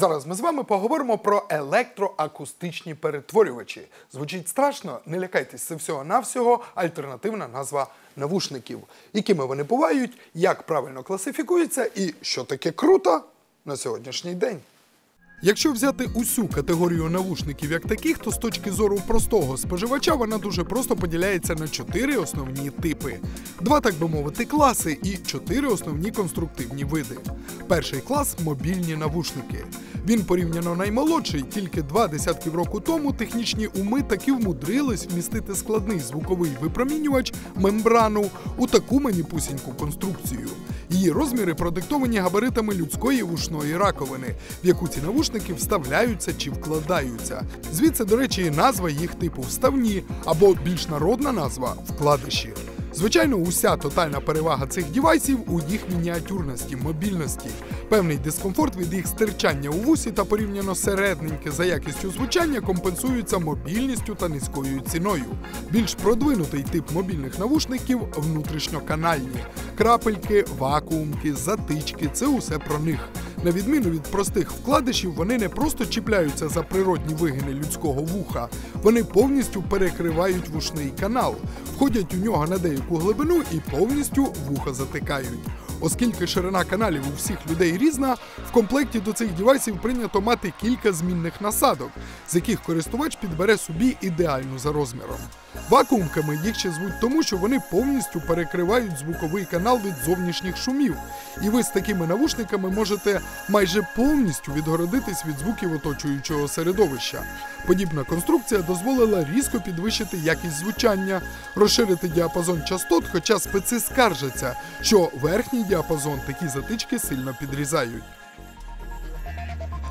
Зараз ми з вами поговоримо про електроакустичні перетворювачі. Звучить страшно, не лякайтесь, це всього навсього альтернативна назва навушників. Якими вони бувають, як правильно класифікуються і що таке круто на сьогоднішній день. Якщо взяти усю категорію навушників як таких, то з точки зору простого споживача вона дуже просто поділяється на чотири основні типи: два, так би мовити, класи і чотири основні конструктивні види. Перший клас мобільні навушники. Він порівняно наймолодший, тільки два десятки року тому технічні уми таки вмудрились вмістити складний звуковий випромінювач мембрану у таку маніпусіньку конструкцію. Її розміри продиктовані габаритами людської вушної раковини, в яку ці навушники вставляються чи вкладаються. Звідси, до речі, і назва їх типу вставні або більш народна назва вкладиші. Звичайно, уся тотальна перевага цих дівайсів у їх мініатюрності, мобільності, певний дискомфорт від їх стирчання у вусі та порівняно середненьке за якістю звучання компенсуються мобільністю та низькою ціною. Більш продвинутий тип мобільних навушників внутрішньоканальні. Крапельки, вакуумки, затички це усе про них. На відміну від простих вкладишів, вони не просто чіпляються за природні вигини людського вуха, вони повністю перекривають вушний канал, входять у нього на деяку глибину і повністю вуха затикають. Оскільки ширина каналів у всіх людей різна, в комплекті до цих дівайсів прийнято мати кілька змінних насадок, з яких користувач підбере собі ідеальну за розміром. Вакуумками їх ще звуть тому, що вони повністю перекривають звуковий канал від зовнішніх шумів, і ви з такими навушниками можете майже повністю відгородитись від звуків оточуючого середовища. Подібна конструкція дозволила різко підвищити якість звучання, розширити діапазон частот, хоча специ скаржаться, що верхній діапазон такі затички сильно підрізають.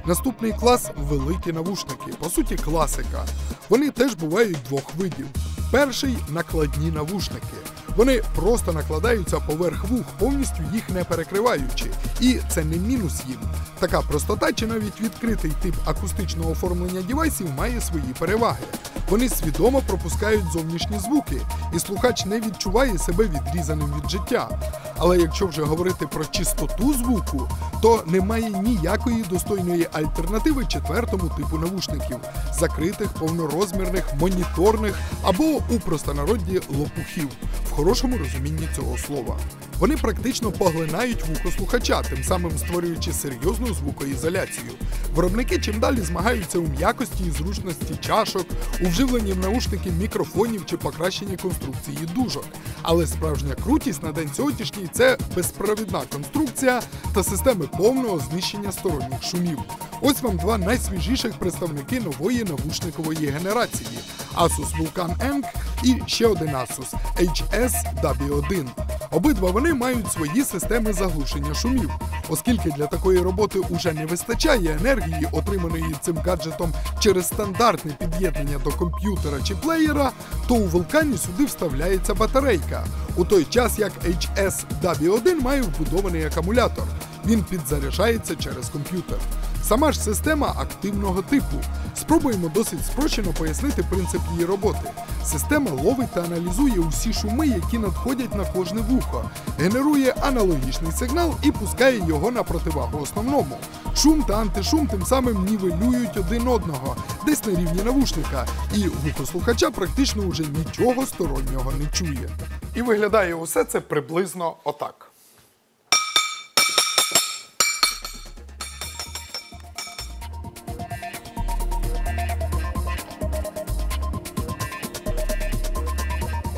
Наступний клас великі навушники, по суті, класика. Вони теж бувають двох видів. Перший накладні навушники. Вони просто накладаються поверх вух, повністю їх не перекриваючи. І це не мінус їм. Така простота чи навіть відкритий тип акустичного оформлення дівайсів має свої переваги. Вони свідомо пропускають зовнішні звуки, і слухач не відчуває себе відрізаним від життя. Але якщо вже говорити про чистоту звуку, то немає ніякої достойної альтернативи четвертому типу навушників закритих, повнорозмірних, моніторних або у простонароді лопухів в хорошому розумінні цього слова. Вони практично поглинають вухо слухача, тим самим створюючи серйозну звукоізоляцію. Виробники чим далі змагаються у м'якості і зручності чашок, у вживленні в наушники мікрофонів чи покращенні конструкції дужок. Але справжня крутість на день сьогоднішній це безпровідна конструкція та системи повного знищення сторонніх шумів. Ось вам два найсвіжіших представники нової навушникової генерації: Asus Vulcan Eng і ще один Asus HS W1. Обидва вони мають свої системи заглушення шумів, оскільки для такої роботи уже не вистачає енергії, отриманої цим гаджетом через стандартне під'єднання до комп'ютера чи плеєра, то у вулкані сюди вставляється батарейка, у той час як HS W1 має вбудований акумулятор. Він підзаряджається через комп'ютер. Сама ж система активного типу. Спробуємо досить спрощено пояснити принцип її роботи. Система ловить та аналізує усі шуми, які надходять на кожне вухо, генерує аналогічний сигнал і пускає його на противагу основному. Шум та антишум тим самим нівелюють один одного, десь на рівні навушника, і вухо слухача практично уже нічого стороннього не чує. І виглядає усе це приблизно отак.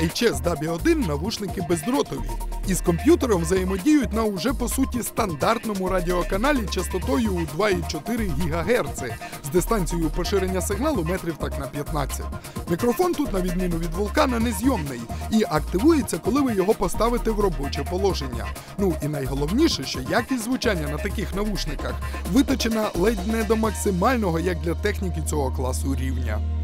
HSW1 навушники бездротові. І з комп'ютером взаємодіють на уже по суті стандартному радіоканалі частотою у 2,4 ГГц з дистанцією поширення сигналу метрів так на 15. Мікрофон тут, на відміну від вулкана, незйомний і активується, коли ви його поставите в робоче положення. Ну і найголовніше, що якість звучання на таких навушниках виточена ледь не до максимального, як для техніки цього класу рівня.